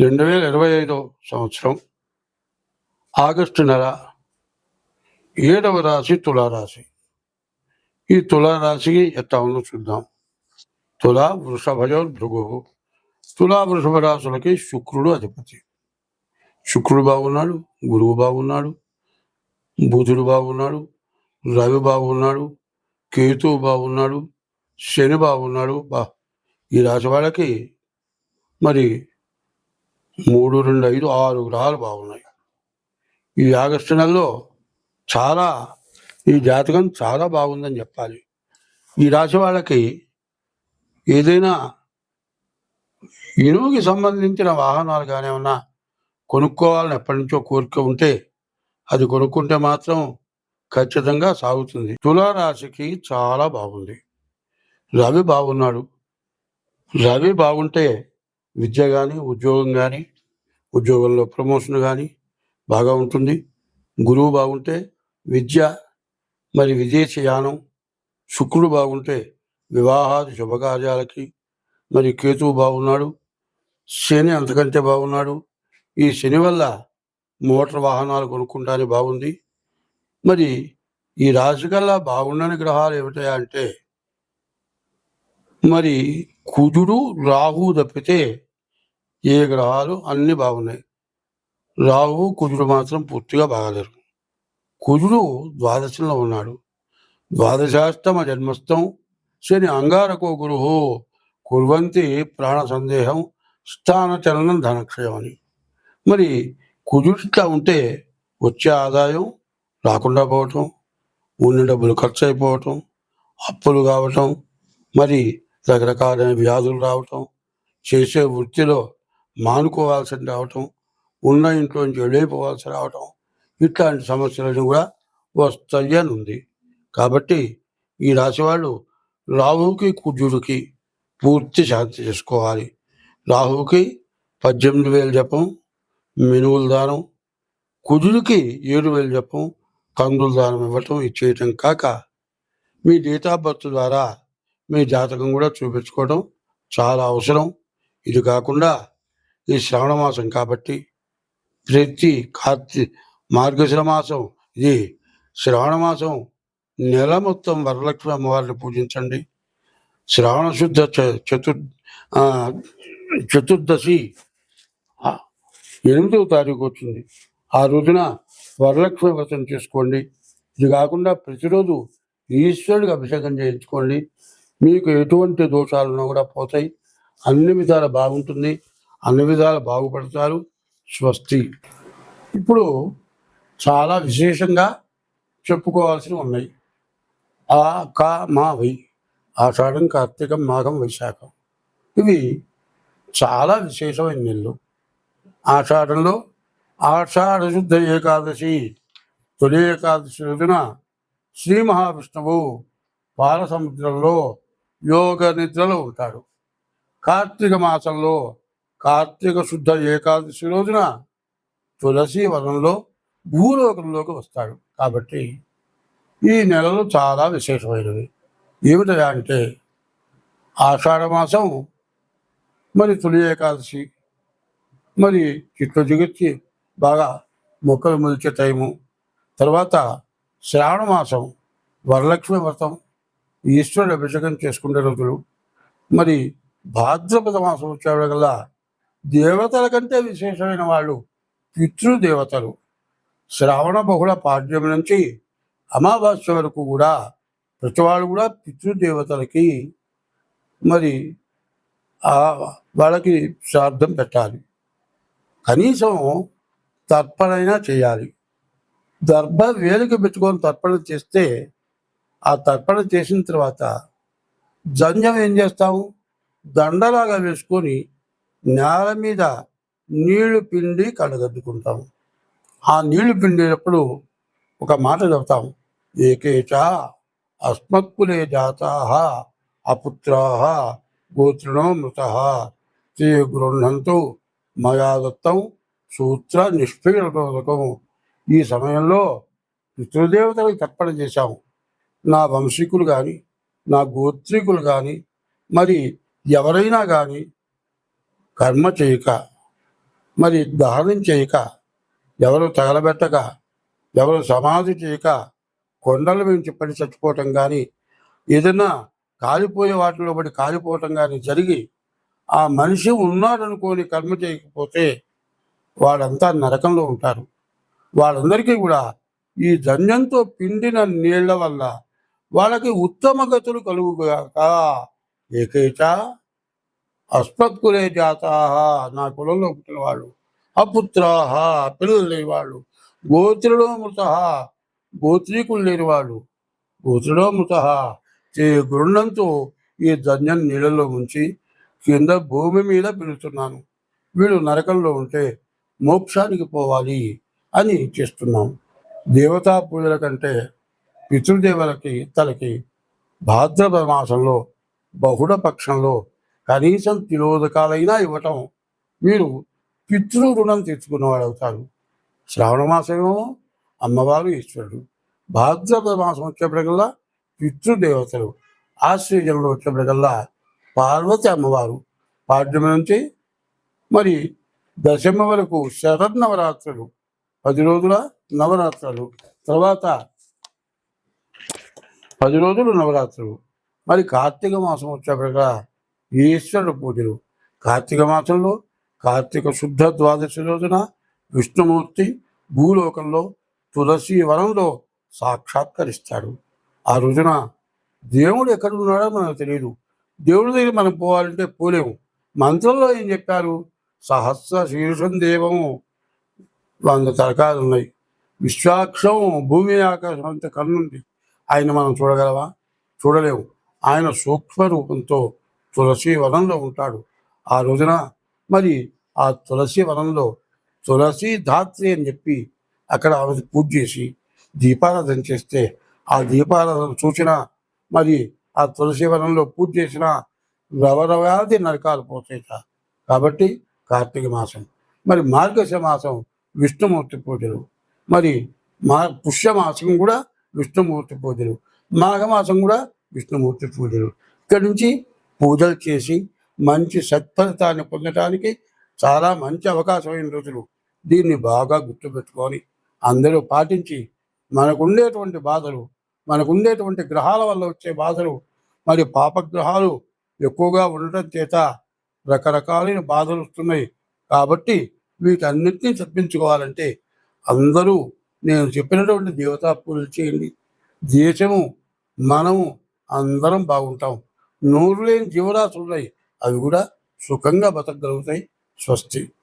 రెండు వేల ఇరవై ఐదో సంవత్సరం ఆగస్టు నెల ఏడవ రాశి తులారాశి. ఈ తులారాశికి ఎట్లా ఉందో చూద్దాం. తులా వృషభయో భృగు. తులా వృషభ రాశులకి శుక్రుడు అధిపతి. శుక్రుడు బాగున్నాడు గురువు బాగున్నాడు బుధుడు బాగున్నాడు రవి బాగున్నాడు కేతువు బాగున్నాడు శని బాగున్నాడు. బా ఈ రాశి వాళ్ళకి మరి మూడు రెండు ఐదు ఆరు గ్రహాలు బాగున్నాయి. ఈ ఆగస్టు నెలలో చాలా ఈ జాతకం చాలా బాగుందని చెప్పాలి. ఈ రాశి వాళ్ళకి ఏదైనా ఇనుముకి సంబంధించిన వాహనాలు కానీ ఏమన్నా కొనుక్కోవాలని ఎప్పటి నుంచో కోరిక ఉంటే అది కొనుక్కుంటే మాత్రం ఖచ్చితంగా సాగుతుంది. తులారాశికి చాలా బాగుంది. రవి బాగున్నాడు. రవి బాగుంటే విద్య కానీ ఉద్యోగం కానీ ఉద్యోగంలో ప్రమోషన్ కానీ బాగా ఉంటుంది. గురువు బాగుంటే విద్య మరి విదేశయానం శుక్రుడు బాగుంటే వివాహాది శుభకార్యాలకి మరి కేతువు బాగున్నాడు శని అంతకంటే బాగున్నాడు. ఈ శని వల్ల మోటార్ వాహనాలు కొనుక్కుంటానే బాగుంది. మరి ఈ రాశికల్లా బాగుండని గ్రహాలు ఏమిటాయా అంటే మరి కుజుడు రాహు తప్పితే ఏ గ్రహాలు అన్నీ బాగున్నాయి. రావు కుజుడు మాత్రం పూర్తిగా బాగలేరు. కుజుడు ద్వాదశంలో ఉన్నాడు. ద్వాదశాష్టమ జన్మస్థం శని అంగారకో గురు కుర్వంతి ప్రాణ సందేహం స్థాన చలనం ధనక్షయం అని మరి కుజుడిట్లా ఉంటే వచ్చే ఆదాయం రాకుండా పోవటం ఉన్న డబ్బులు ఖర్చు అయిపోవటం అప్పులు కావటం మరి రకరకాలైన వ్యాధులు రావటం చేసే వృత్తిలో మానుకోవాల్సి రావటం ఉన్న ఇంట్లోంచి వెళ్ళిపోవాల్సి రావటం ఇట్లాంటి సమస్యలను కూడా వస్తాయి అని ఉంది. కాబట్టి ఈ రాశి వాళ్ళు రాహుకి కుజుడికి పూర్తి శాంతి చేసుకోవాలి. రాహుకి పద్దెనిమిది వేలు జపం మినువుల దానం కుజుడికి ఏడు వేలు జపం కందుల దానం ఇవ్వటం ఇచ్చేయటం కాక మీ డేట్ ఆఫ్ బర్త్ ద్వారా మీ జాతకం కూడా చూపించుకోవడం చాలా అవసరం. ఇది కాకుండా ఈ శ్రవణ మాసం కాబట్టి ప్రతి కార్తీ మార్గశిర మాసం ఇది శ్రావణ మాసం నెల మొత్తం వరలక్ష్మి అమ్మవారిని పూజించండి. శ్రావణ శుద్ధ చ- చతుర్ చతుర్దశి ఎనిమిదవ తారీఖు వచ్చింది. ఆ రోజున వరలక్ష్మి వ్రతం చేసుకోండి. ఇది కాకుండా ప్రతిరోజు ఈశ్వరుడికి అభిషేకం చేయించుకోండి. మీకు ఎటువంటి దోషాలున్నా కూడా పోతాయి. అన్ని విధాలు బాగుంటుంది. అన్ని విధాలు బాగుపడతారు. స్వస్తి. ఇప్పుడు చాలా విశేషంగా చెప్పుకోవాల్సినవి ఉన్నాయి. ఆ కా మా వై ఆషాఢం కార్తీకం మాఘం వైశాఖం. ఇవి చాలా విశేషమైన నెలలు. ఆషాఢంలో ఆషాఢ శుద్ధ ఏకాదశి. తొలి ఏకాదశి రోజున శ్రీ మహావిష్ణువు పాలసముద్రంలో యోగ నిద్రలో ఉంటాడు. కార్తీక మాసంలో కార్తీక శుద్ధ ఏకాదశి రోజున తులసి వనంలో భూలోకంలోకి వస్తాడు. కాబట్టి ఈ నెలలు చాలా విశేషమైనవి. ఏమిటయా అంటే ఆషాఢ మాసం మరి తొలి ఏకాదశి మరి చిట్లు జిగుర్చి బాగా మొక్కలు మొలిచే టైము తర్వాత శ్రావణ మాసం వరలక్ష్మి వ్రతం ఈశ్వరుడు అభిషేకం చేసుకునే రోజులు మరి భాద్రపద మాసం వచ్చేవాళ్ళకల్లా దేవతల కంటే విశేషమైన వాళ్ళు పితృదేవతలు. శ్రావణ బహుళ పాడ్యం నుంచి అమావాస్య వరకు కూడా ప్రతి వాళ్ళు కూడా పితృదేవతలకి మరి ఆ వాళ్ళకి శ్రార్థం పెట్టాలి. కనీసం తర్పణైనా చేయాలి. దర్భ వేలిక పెట్టుకొని తర్పణ చేస్తే ఆ తర్పణ చేసిన తర్వాత జంజం ఏం చేస్తాము? దండలాగా వేసుకొని నేల మీద నీళ్ళు పిండి కళ్ళగద్దుకుంటాము ఆ నీళ్ళు పిండినప్పుడు ఒక మాట చెబుతాం. ఏకేచ అస్మత్కులే జాతా అపుత్రా గోత్రిణో మృత తే గృహంతో మయా దత్తం సూత్ర నిష్పీడకం ఈ సమయంలో పితృదేవతలకు తర్పణ చేశాము నా వంశీకులు కానీ నా గోత్రికులు కానీ మరి ఎవరైనా కానీ కర్మ చేయక మరి దానం చేయక ఎవరు తగలబెట్టక ఎవరు సమాధి చేయక కొండల నుంచి పడి చచ్చిపోవటం కానీ ఏదైనా కాలిపోయే వాటిలో పడి కాలిపోవటం కానీ జరిగి ఆ మనిషి ఉన్నాడనుకోని కర్మ చేయకపోతే వాళ్ళంతా నరకంలో ఉంటారు. వాళ్ళందరికీ కూడా ఈ ధన్యంతో పిండిన నీళ్ళ వల్ల వాళ్ళకి ఉత్తమ గతులు కలుగుగాక ఏకైక అస్మత్కులే జాతాహ నా కులంలో పుట్టిన వాళ్ళు. అపుత్రాహ పిల్లలు లేని వాళ్ళు. మృత గోత్రీకులు లేని వాళ్ళు. మృత చే గురుండంతో ఈ ధన్యం నీళ్ళలో ఉంచి కింద భూమి మీద పిలుస్తున్నాను. వీడు నరకంలో ఉంటే మోక్షానికి పోవాలి అని చేస్తున్నాం. దేవతా పూజల కంటే పితృదేవులకి తలకి భాద్రపద మాసంలో బహుళ పక్షంలో కనీసం తిరోధకాలైనా ఇవ్వటం. మీరు పితృ రుణం తెచ్చుకున్నవాడు అవుతారు. శ్రావణ మాసమేమో అమ్మవారు ఈశ్వరుడు. భాద్రపద మాసం వచ్చేప్పటికల్లా పితృదేవతలు. ఆశ్రయంలో వచ్చేప్పటికల్లా పార్వతి అమ్మవారు. పాడ్యమి నుంచి మరి దశమ వరకు శరన్నవరాత్రులు పది రోజుల నవరాత్రులు. తర్వాత పది రోజులు నవరాత్రులు. మరి కార్తీక మాసం వచ్చేప్పటికల్లా ఈశ్వరుడు పూజలు. కార్తీక మాసంలో కార్తీక శుద్ధ ద్వాదశి రోజున విష్ణుమూర్తి భూలోకంలో తులసి వనంలో సాక్షాత్కరిస్తాడు. ఆ రోజున దేవుడు ఎక్కడున్నాడో మనకు తెలియదు దేవుడి దగ్గర మనం పోవాలంటే పోలేము. మంత్రంలో ఏం చెప్పారు? సహస్ర శీర్షం దేవము. వంద తరకాలు ఉన్నాయి. విశ్వాక్షం భూమి ఆకాశం అంత కన్నుంది. ఆయన మనం చూడగలవా? చూడలేము. ఆయన సూక్ష్మ రూపంతో తులసి వనంలో ఉంటాడు. ఆ రోజున మరి ఆ తులసి వనంలో తులసి ధాత్రి అని చెప్పి అక్కడ ఆమె పూజ చేసి దీపారాధన చేస్తే ఆ దీపారాధన చూసిన మరి ఆ తులసి వనంలో పూజ చేసిన రవరవాది నరకాలు పోతాయిట. కాబట్టి కార్తీక మాసం మరి మార్గశ మాసం విష్ణుమూర్తి పూజలు మరి మా పుష్యమాసం కూడా విష్ణుమూర్తి పూజలు మాఘమాసం కూడా విష్ణుమూర్తి పూజలు. ఇక్కడి నుంచి పూజలు చేసి మంచి సత్ఫలితాన్ని పొందడానికి చాలా మంచి అవకాశమైన రోజులు. దీన్ని బాగా గుర్తుపెట్టుకొని అందరూ పాటించి మనకు ఉండేటువంటి బాధలు మనకుండేటువంటి గ్రహాల వల్ల వచ్చే బాధలు మరి పాపగ్రహాలు ఎక్కువగా ఉండటం చేత రకరకాలైన బాధలు వస్తున్నాయి. కాబట్టి వీటన్నిటినీ తప్పించుకోవాలంటే అందరూ నేను చెప్పినటువంటి దేవతా పూజలు చేయండి. దేశము మనము అందరం బాగుంటాం. నోరు లేని జీవరాశులు ఉన్నాయి. అవి కూడా సుఖంగా బతకగలుగుతాయి. స్వస్తి.